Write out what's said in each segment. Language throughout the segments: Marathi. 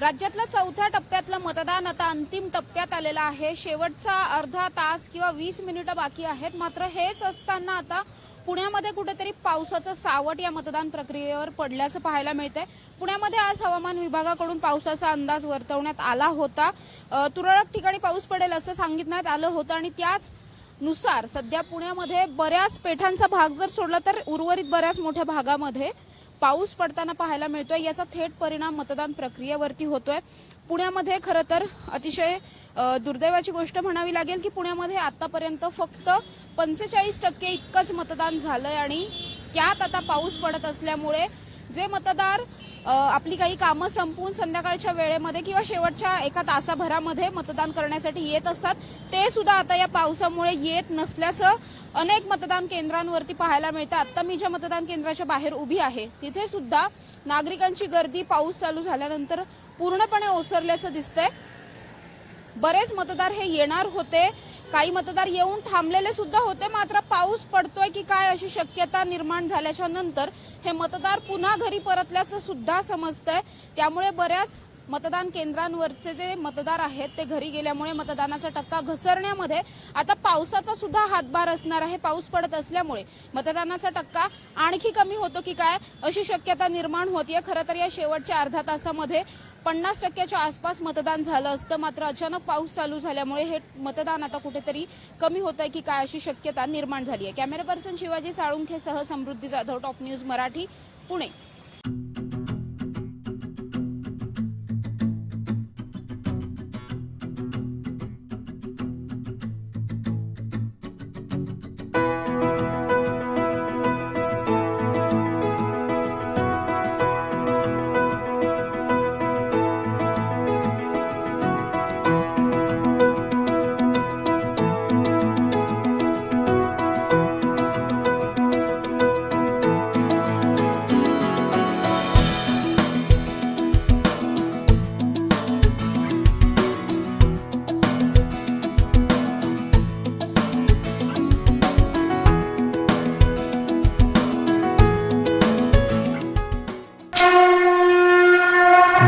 राज्यातलं चौथ्या टप्प्यातलं मतदान आता अंतिम टप्प्यात आलेलं आहे. शेवटचा अर्धा तास किंवा वीस मिनिटं बाकी आहेत. मात्र हेच असताना आता पुण्यामध्ये कुठेतरी पावसाचं सावट या मतदान प्रक्रियेवर पडल्याचं पाहायला मिळतंय. पुण्यामध्ये आज हवामान विभागाकडून पावसाचा अंदाज वर्तवण्यात आला होता. तुरळक ठिकाणी पाऊस पडेल असं सांगितण्यात आलं होतं आणि त्याच नुसार सध्या पुण्यामध्ये बऱ्याच पेठांचा भाग जर सोडला तर उर्वरित बऱ्याच मोठ्या भागामध्ये पाऊस पडताना पाहायला मिळतोय. याचा थेट परिणाम मतदान प्रक्रियेवरती होतोय. पुण्यामध्ये खरं तर अतिशय दुर्दैवाची गोष्ट म्हणावी लागेल की पुण्यामध्ये आतापर्यंत फक्त पंचेचाळीस टक्के इतकंच मतदान झालंय आणि त्यात आता पाऊस पडत असल्यामुळे जे मतदार आपली काही कामं संपवून संध्याकाळच्या वेळेमध्ये किंवा शेवटच्या एका तासाभरामध्ये मतदान करण्यासाठी येत असतात. ते सुद्धा आता या पावसामुळे येत नसल्याचं अनेक मतदान केंद्रांवरती पाहायला मिळतं. आता मी ज्या मतदान केंद्राच्या बाहेर उभी आहे तिथे सुद्धा नागरिकांची गर्दी पाऊस चालू झाल्यानंतर पूर्णपणे ओसरल्याचं दिसतंय. बरेच मतदार हे येणार होते. काही मतदार येऊन थांबलेले सुद्धा होते. मात्र पाऊस पडतोय की काय अशी शक्यता निर्माण झाल्याच्यानंतर हे मतदार पुन्हा घरी परतल्याचं सुद्धा समजतंय. त्यामुळे बऱ्याच मतदान केंद्रांवरचे जे मतदार आहेत ते घरी गेल्यामुळे मतदानाचा टक्का घसरण्यामध्ये आता पावसाचा सुद्धा हातभार असणार आहे पाऊस पडत असल्यामुळे. मतदानाचा टक्का आणखी कमी होतो की काय अशी शक्यता निर्माण होतीये. खरं तर या शेवटच्या अर्धा तासामध्ये पन्नास टक्क्याच्या आसपास मतदान झालं असतं. मात्र अचानक पाऊस चालू झाल्यामुळे हे मतदान आता कुठेतरी कमी होत आहे की काय अशी शक्यता निर्माण झाली आहे कॅमेरा पर्सन शिवाजी साळुंखेसह समृद्धी जाधव टॉप न्यूज मराठी पुणे.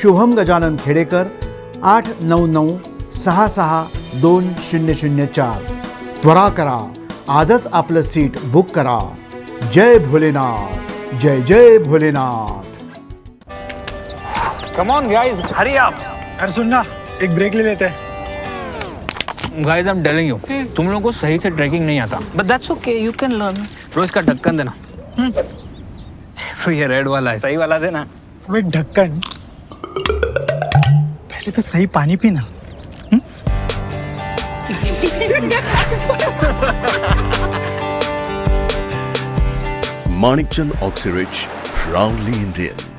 शुभम गजानन खेडेकर आठ नऊ नऊ सहा सहा दोन शून्य शून्य चार. त्वरा करा आजच आपलं सीट बुक करा. जय भोलेनाथ जय जय Bholenath. Come on guys hurry up अरे सुन ना एक ब्रेक ले लेते. हैं guys I am telling you तुम लोगों को सही से ट्रैकिंग नहीं आता. But that's okay, you can learn. रोज का ढक्कन देना. तो ये रेड वाला है सही वाला देना. ढक्कन पहले तो सही पानी पीना Manikchand Oxyrich, proudly Indian.